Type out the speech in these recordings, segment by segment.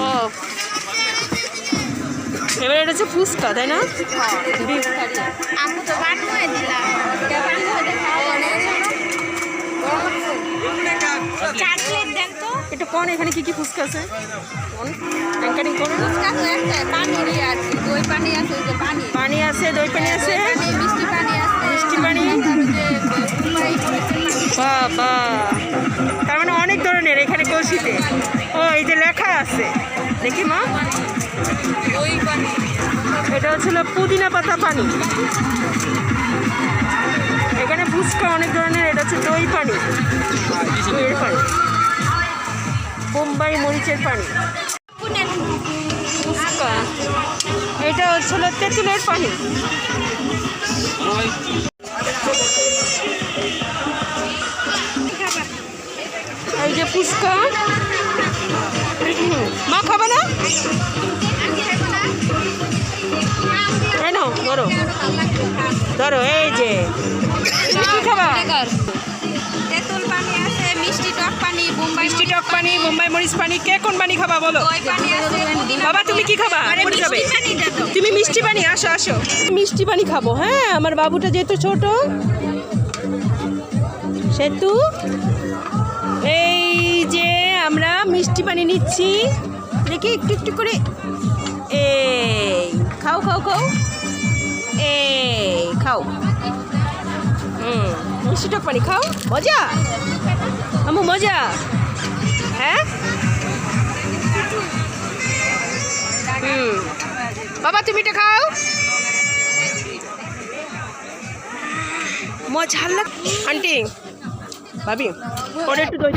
ও এবার এটা হচ্ছে ফুচকা তাই না? এটা কোন? এখানে কি কি ফুচকা আছে? ট্যাঙ্কারিং কোন? ফুচকা তো একটাই আছে দই পানি আছে যে পানি পানি আছে দই পানি আছে। দই পানি, মিষ্টি পানি আছে। মিষ্টি পানি। বাবা। লেখা আছে। দেখি মা। এটা হচ্ছিল পুদিনা পাতা পানি। এখানে ফুচকা অনেক ধরনের এটা হচ্ছে দই পানি। দইয়ের পানি। বোম্বাই মরিচের পানি। এটা হচ্ছিল তেঁতুলের পানি। এই যে হুম, মা খাবে না? ধরো। ধরো এই যে। তেঁতুল পানি আছে মিষ্টি টক পানি বোম্বাই মিষ্টি টক পানি বোম্বাই মরিচ পানি কে কোন পানি খাবা বলো? বাবা তুমি কি খাবা? তুমি মিষ্টি পানি আসো আসো। মিষ্টি পানি খাব হ্যাঁ আমার বাবুটা যেহেতু ছোট। সেতু এই যে আমরা মিষ্টি পানি নিচ্ছি। দেখি একটু একটু করে। এই, খাও খাও খাও। এই, খাও। হুম মিষ্টি টক পানি খাও। মজা? আমু মজা? হ্যাঁ? হুম। বাবা, তুমি এটা খাও। মজা লাগ আন্টি, ভাবি ওটা একটু দই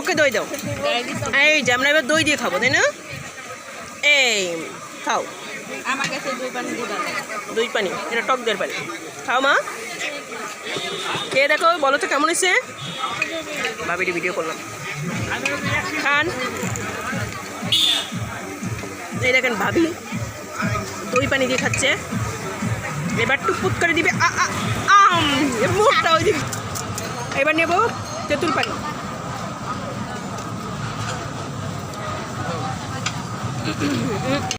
ওকে দই দাও। এই যে, আমরা এবার দই দিয়ে খাব, তাই না? এই, খাও। দই পানি দিবা এটা টক দইয়ের পানি। খাও মা। খেয়ে দেখো, বলো তো কেমন হয়েছে? ভাবিটি ভিডিও করলাম। খান। এই দেখেন ভাবি দই পানি দিয়ে খাচ্ছে। এবার টুকপুট করে দিবে। আম। এ, মুখটা ওই দিকে এবার নেব তেঁতুল পানি। Thank you.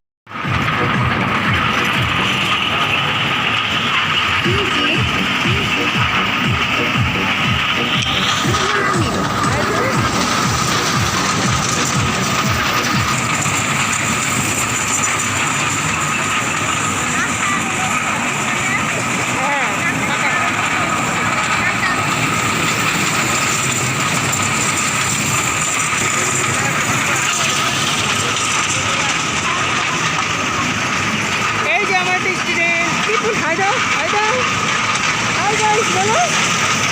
People, hide hide. Hi guys, hello.